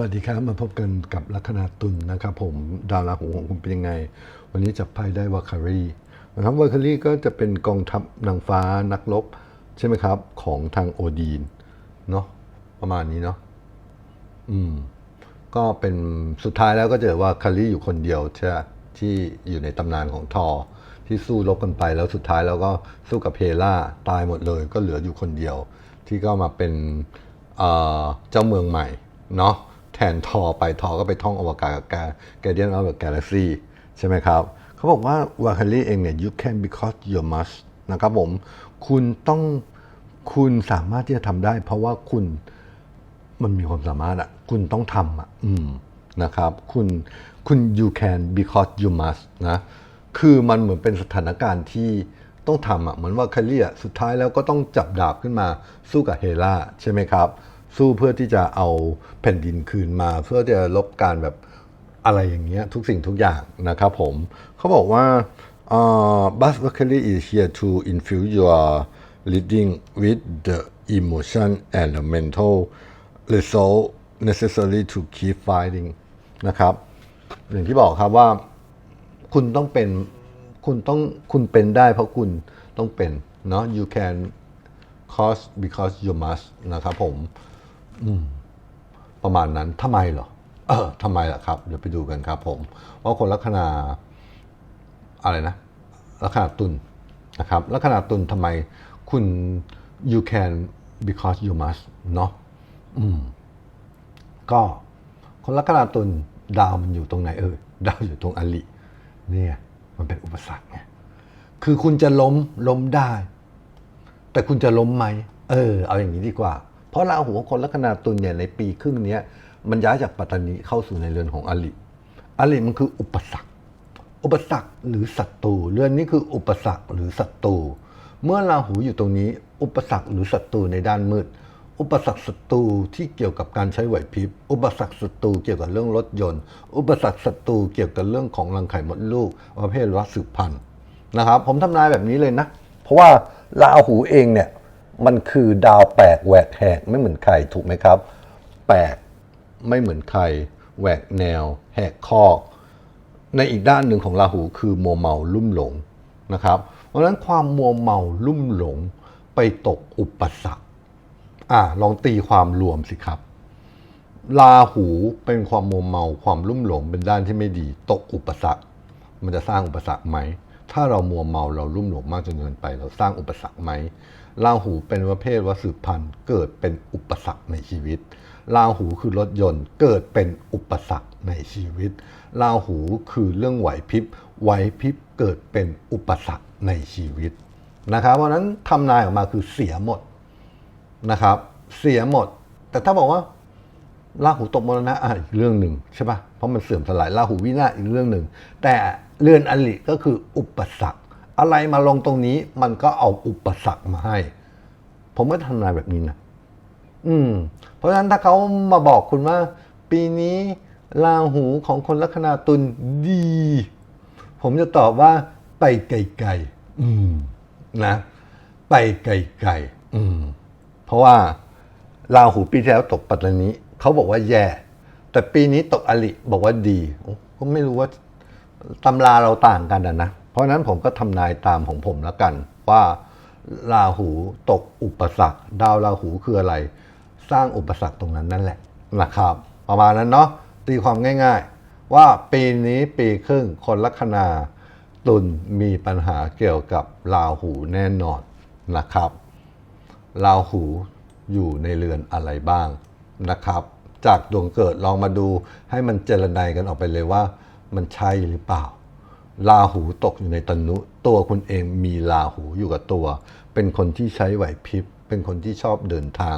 สวัสดีครับ มาพบกันกับลัคนาตุลนะครับผมดาวราหูของคุณเป็นยังไง วันนี้จับไพ่ได้วาคารีนะครับวาคารีก็จะเป็นกองทัพนางฟ้านักรบใช่ไหมครับ ของทางโอดีนเนาะประมาณนี้เนาะอืม ก็เป็นสุดท้ายแล้วก็เจอว่าคารีอยู่คนเดียวใช่ที่อยู่ในตำนานของทอ ที่สู้รบกันไปแล้วสุดท้ายแล้วก็สู้กับเพล่าตายหมดเลย ก็เหลืออยู่คนเดียว ที่ก็มาเป็นเจ้าเมืองใหม่เนาะ แทนทอไปทอก็ไปท่องอวกาศกับแกเดียนออฟกาแล็กซีใช่ไหมครับ เขาบอกว่าวาคารีเองเนี่ย you can because you must นะครับผม คุณต้องคุณสามารถที่จะทำได้ เพราะว่าคุณมันมีความสามารถอะคุณต้องทำอะอืมนะครับ คุณคุณ you can because you must นะ คือมันเหมือนเป็นสถานการณ์ที่ต้องทำอะเหมือนว่าคาเรียสุดท้ายแล้วก็ต้องจับดาบขึ้นมาสู้กับเฮล่าใช่ไหมครับ สู้เพื่อที่จะเอาแผ่นดินคืนมา เพื่อจะลบการแบบอะไรอย่างเงี้ยทุกสิ่งทุกอย่างนะครับผมเขาบอกว่า uh, Buzz Buckley is here to infuse your leading with the emotion and the mental resolve necessary to keep fighting นะครับอย่างที่บอกครับว่าคุณต้องเป็นคุณต้องคุณเป็นได้เพราะคุณต้องเป็นเนาะ you can cause because you must นะครับผม ประมาณนั้นทำไมเหรอ เออทำไมล่ะครับ เดี๋ยวไปดูกันครับผม ว่าคนลัคนาอะไรนะลัคนาตุลนะครับลัคนาตุลทำไมคุณ you can because you must เนาะอืมก็คนลัคนาตุลดาวมันอยู่ตรงไหนเออดาวอยู่ตรงอลิเนี่ยมันเป็นอุปสรรคไงคือคุณจะล้มล้มได้ แต่คุณจะล้มไหมเออ เอาอย่างนี้ดีกว่า ราะราหูของคนลัคนาตุลเนี่ยในปีครึ่งนี้มันย้ายจากปัตตานีเข้าสู่ในเรือนของอลิอลิมันคืออุปสรรค อุปสรรคหรือศัตรูเรือนนี้คืออุปสรรคหรือศัตรูเมื่อราหูอยู่ตรงนี้ อุปสรรคหรือศัตรูในด้านมืด อุปสรรคศัตรูที่เกี่ยวกับการใช้ไหวพริบ อุปสรรคศัตรูเกี่ยวกับเรื่องรถยนต์ อุปสรรคศัตรูเกี่ยวกับเรื่องของรังไข่มดลูกประเภทรัสืบพันธุ์นะครับ ผมทำนายแบบนี้เลยนะ เพราะว่าราหูเองเนี่ย มันคือดาวแปลกแหวกแหกไม่เหมือนใครถูกไหมครับ แปลกไม่เหมือนใครแหวกแนว แหกคอกในอีกด้านหนึ่งของราหูคือมัวเมาลุ่มหลงนะครับ เพราะฉะนั้นความมัวเมาลุ่มหลงไปตกอุปสรรคอ่าลองตีความรวมสิครับราหูเป็นความมัวเมาความลุ่มหลงเป็นด้านที่ไม่ดี ตกอุปสรรค มันจะสร้างอุปสรรคไหม ถ้าเรามัวเมาเราลุ่มหลงมากจนเกินไป เราสร้างอุปสรรคไหมราหูเป็นประเภทว่าสืบพันธุ์เกิดเป็นอุปสรรคในชีวิต ราหูคือรถยนต์เกิดเป็นอุปสรรคในชีวิต ราหูคือเรื่องไหวพริบไหวพริบเกิดเป็นอุปสรรคในชีวิตนะครับ เพราะนั้นทำนายออกมาคือเสียหมดนะครับ เสียหมด แต่ถ้าบอกว่าราหูตกมรณะอะอีกเรื่องหนึ่งใช่ปะเพราะมันเสื่อมสลายราหูวินาศอีกเรื่องหนึ่งแต่ เรือนอลิก็คืออุปสรรค อะไรมาลงตรงนี้มันก็เอาอุปสรรคมาให้ ผมก็ทำนายแบบนี้นะอืม เพราะฉะนั้นถ้าเขามาบอกคุณว่า ปีนี้ราหูของคนลัคนาตุลดี ผมจะตอบว่า ไปไกลๆอืมนะไปไกลๆอืม เพราะว่าราหูปีที่แล้วตกปัตตานีเขาบอกว่าแย่ แต่ปีนี้ตกอลิบอกว่าดีก็ไม่รู้ว่า ตำราเราต่างกันนะ เพราะฉะนั้นผมก็ทำนายตามของผมแล้วกัน ว่าราหูตกอุปสรรค ดาวราหูคืออะไร สร้างอุปสรรคตรงนั้นนั่นแหละนะครับ ประมาณนั้นเนาะตีความง่ายๆ ว่าปีนี้ปีครึ่งคนลัคนาตุลมีปัญหาเกี่ยวกับราหูแน่นอนนะครับราหูอยู่ในเรือนอะไรบ้างนะครับ จากดวงเกิดลองมาดูให้มันเจรไนกันออกไปเลยว่า มันใช่หรือเปล่าราหูตกอยู่ในตนุ ตัวคุณเองมีราหูอยู่กับตัว เป็นคนที่ใช้ไหวพริบ เป็นคนที่ชอบเดินทาง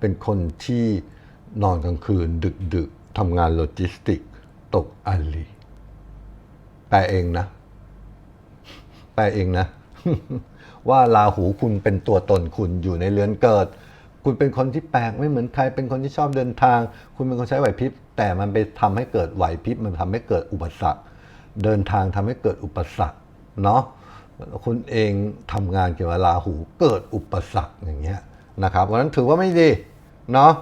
เป็นคนที่นอนกลางคืน ดึกๆทำงานโลจิสติก ตกอัลี แปลเองนะ แปลเองนะ ว่าราหูคุณเป็นตัวตนคุณอยู่ในเรือนเกิด คุณเป็นคนที่แปลกไม่เหมือนใครเป็นคนที่ชอบเดินทาง คุณเป็นคนใช้ไหวพริบ แต่มันไปทำให้เกิดไหวพริบ มันทำให้เกิดอุปสรรค เดินทางทำให้เกิดอุปสรรคเนาะคุณเองทำงานเกี่ยวกับราหูเกิดอุปสรรคอย่างเงี้ยนะครับเพราะฉะนั้นถือว่าไม่ดีเนาะ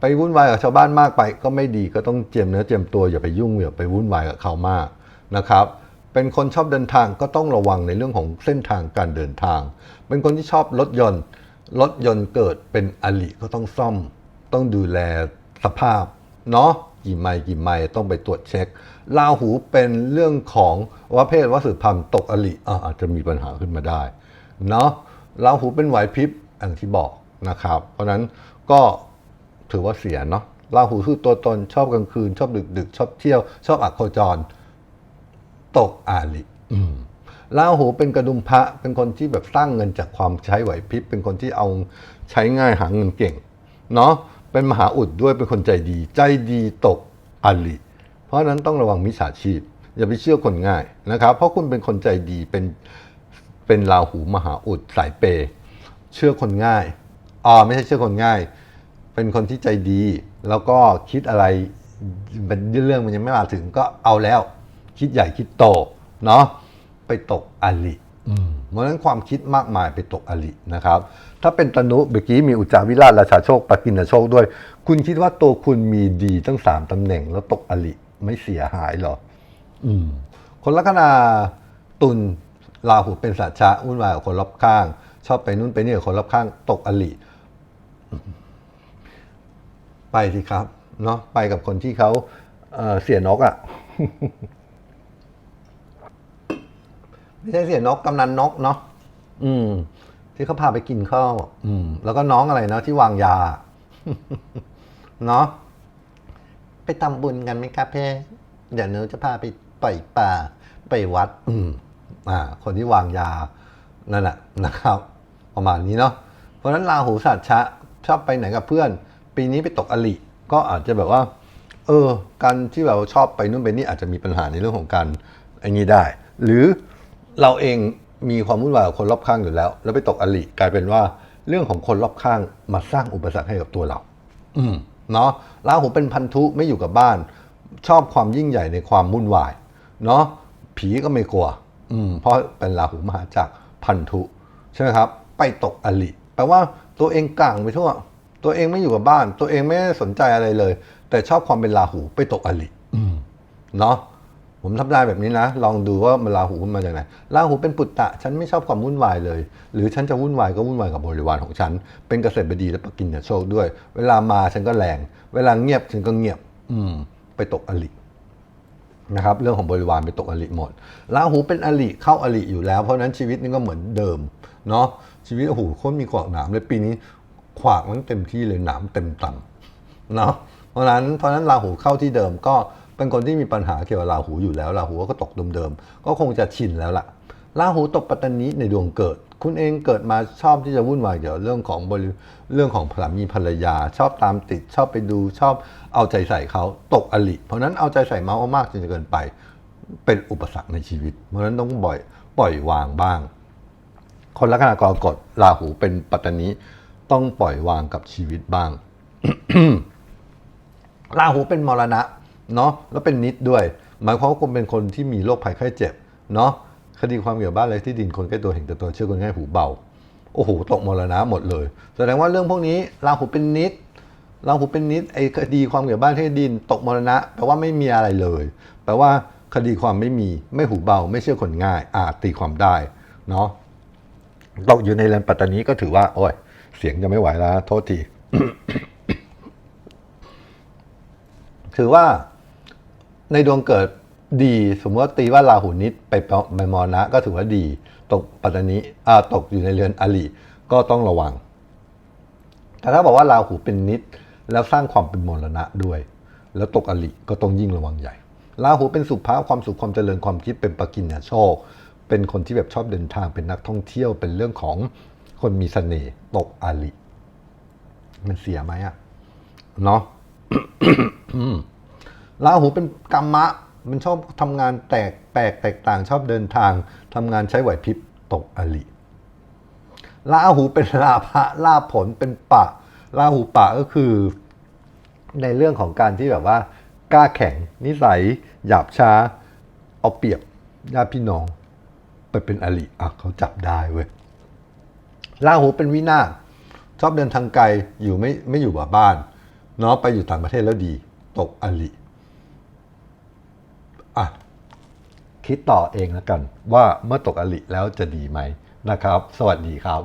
ไปวุ่นวายกับชาวบ้านมากไป ก็ไม่ดีก็ต้องเจียมเนื้อเจียมตัวอย่าไปยุ่งอย่าไปวุ่นวายกับเขามากนะครับเป็นคนชอบเดินทางก็ต้องระวังในเรื่องของเส้นทางการเดินทาง เป็นคนที่ชอบรถยนต์ รถยนต์เกิดเป็นอลิก็ต้องซ่อม ต้องดูแลสภาพ เนาะกี่ไมล์กี่ไมล์ต้องไปตรวจเช็คราหูเป็นเรื่องของว่าเพศวัสุพัมตกอลิอาจจะมีปัญหาขึ้นมาได้เนาะราหูเป็นไหวพริบอย่างที่บอกนะครับ เพราะนั้นก็ถือว่าเสียเนาะราหูคือตัวตนชอบกลางคืน ชอบดึกดึกชอบเที่ยว ชอบอักโคจร ตกอาลิอืม ราหูเป็นกระดุมพระเป็นคนที่แบบสร้างเงินจากความใช้ไหวพริบเป็นคนที่เอาใช้ง่ายหาเงินเก่งเนาะเป็นมหาอุดด้วยเป็นคนใจดี ใจดีตกอลิเพราะนั้นต้องระวังมิจฉาชีพ อย่าไปเชื่อคนง่ายนะครับ เพราะคุณเป็นคนใจดีเป็นเป็นราหูมหาอุดสายเปยเชื่อคนง่ายอ๋อไม่ใช่เชื่อคนง่าย เป็นคนที่ใจดี แล้วก็คิดอะไรเป็นเรื่องมันยังไม่มาถึงก็เอาแล้ว คิดใหญ่คิดโตเนาะ ไปตกอลิอืมเพราะฉะนั้นความคิดมากมายไปตกอลินะครับ ถ้าเป็นตนุเมื่อกี้มีอุจจาวิราชราชาโชคปกินโชคด้วย คุณคิดว่าตัวคุณมีดีตั้งสามตำแหน่ง แล้วตกอลิไม่เสียหายเหรออืมคนลัคนาตุลราหูเป็นสัจจะวุ่นวายกับคนรอบข้าง ชอบไปนู่นไปนี่กับคนรอบข้าง ตกอลิไปสิครับเนาะไปกับคนที่เขาเอ่อเสียนกอะ่ะ ไม่ใช่เสียนกกำนันนกเนาะอืม ที่เขาพาไปกินข้าวอืม แล้วก็น้องอะไรเนาะที่วางยา เนาะไปทำบุญกันไหมครับเพ่เดี๋ยวหนูจะพาไปปล่อยป่าไปวัด อืม อ่า คนที่วางยานั่นแหละนะครับ ประมาณนี้เนาะเพราะฉะนั้นราหูสัตว์ชะชอบไปไหนกับเพื่อน ปีนี้ไปตกอลิก็อาจจะแบบว่า เออ การที่เราชอบไปนู่นไปนี่อาจจะมีปัญหาในเรื่องของการไอ้นี้ได้ หรือ เราเองมีความวุ่นวายกับคนรอบข้างอยู่แล้ว แล้วไปตกอลิกลายเป็นว่าเรื่องของคนรอบข้างมาสร้างอุปสรรคให้กับตัวเรา อืมเนาะราหูเป็นพันธุไม่อยู่กับบ้าน ชอบความยิ่งใหญ่ในความวุ่นวายเนาะผีก็ไม่กลัว อืมเพราะเป็นราหูมหาจากรพันธุใช่ไหมครับ ไปตกอลิแปลว่าตัวเองกลางไปทั่ว ตัวเองไม่อยู่กับบ้าน ตัวเองไม่ได้สนใจอะไรเลย แต่ชอบความเป็นราหูไปตกอลิอืมเนาะ ผมทำได้แบบนี้นะ ลองดูว่ามันราหูมันมาจากไหนราหูเป็นปุตตะ ฉันไม่ชอบความวุ่นวายเลย หรือฉันจะวุ่นวายก็วุ่นวายกับบริวารของฉัน เป็นเกษตรบดีและปกินโชคด้วย เวลามาฉันก็แรง เวลาเงียบฉันก็เงียบ อืม ไปตกอลินะครับ เรื่องของบริวารไปตกอลิหมดราหูเป็นอลิเข้าอลิอยู่แล้ว เพราะนั้นชีวิตนี่ก็เหมือนเดิม เนาะ ชีวิตโอ้โหโคตรมีขวากหนามเลยปีนี้ขวากมันเต็มที่เลยหนามเต็มต่ำเนาะ เพราะนั้น เพราะนั้นราหูเข้าที่เดิมก็ เป็นคนที่มีปัญหาเกี่ยวกับราหูอยู่แล้วราหูก็ตกเดิมๆก็คงจะชินแล้วล่ะราหูตกปัตตานีในดวงเกิด คุณเองเกิดมาชอบที่จะวุ่นวายเกี่ยวเรื่องของบริเรื่องของสามีภรรยา ชอบตามติดชอบไปดูชอบเอาใจใส่เขาตกอลิ เพราะนั้นเอาใจใส่เมาส์มากจนเกินไป เป็นอุปสรรคในชีวิต เพราะนั้นต้องบ่อยปล่อยวางบ้าง คนลัคนากรกฎราหูเป็นปัตตานีต้องปล่อยวางกับชีวิตบ้างราหูเป็นมรณะ เนาะแล้วเป็นนิดด้วย หมายความว่าคุณเป็นคนที่มีโรคภัยไข้เจ็บเนาะคดีความเกี่ยวกับบ้านอะไรที่ดินคนใกล้ตัวเห็นแต่ตัวเชื่อคนง่ายหูเบาโอ้โหตกมรณะหมดเลย แสดงว่าเรื่องพวกนี้ราหูเป็นนิดราหูเป็นนิดไอ้คดีความเกี่ยวกับบ้านที่ดิน ตกมรณะแปลว่าไม่มีอะไรเลย แปลว่าคดีความไม่มีไม่หูเบา ไม่เชื่อคนง่ายอาจตีความได้เนาะตกอยู่ในเรือนปัตตานีก็ถือว่า โอ้ย เสียงจะไม่ไหวแล้วโทษทีถือว่า ในดวงเกิดดี สมมติว่าตีว่าราหูนิดไปไปมรณะก็ถือว่าดี ตกปัตตานีอ่าตกอยู่ในเรือนอลีก็ต้องระวัง แต่ถ้าบอกว่าราหูเป็นนิด แล้วสร้างความเป็นมรณะด้วย แล้วตกอลิก็ต้องยิ่งระวังใหญ่ราหูเป็นสุภาพความสุขความเจริญความคิดเป็นปกินโชค เป็นคนที่แบบชอบเดินทางเป็นนักท่องเที่ยวเป็นเรื่องของคนมีเสน่ห์ตกอลิมันเสียไหมอะเนาะ ราหูเป็นกรรมะ มันชอบทำงานแตกแปลกแตกต่างชอบเดินทางทำงานใช้ไหวพริบตกอลิราหูเป็นลาภะลาผลเป็นปะราหูปะก็คือ ในเรื่องของการที่แบบว่ากล้าแข็งนิสัย หยาบช้า เอาเปรียบญาติพี่น้อง ไปเป็นอลิอะเขาจับได้เว้ยราหูเป็นวินาศชอบเดินทางไกลอยู่ไม่ไม่อยู่บบ้านเนาะไปอยู่ต่างประเทศแล้วดี ตกอลิ อะคิดต่อเองแล้วกัน ว่าเมื่อตกอลิแล้วจะดีไหมนะครับ สวัสดีครับ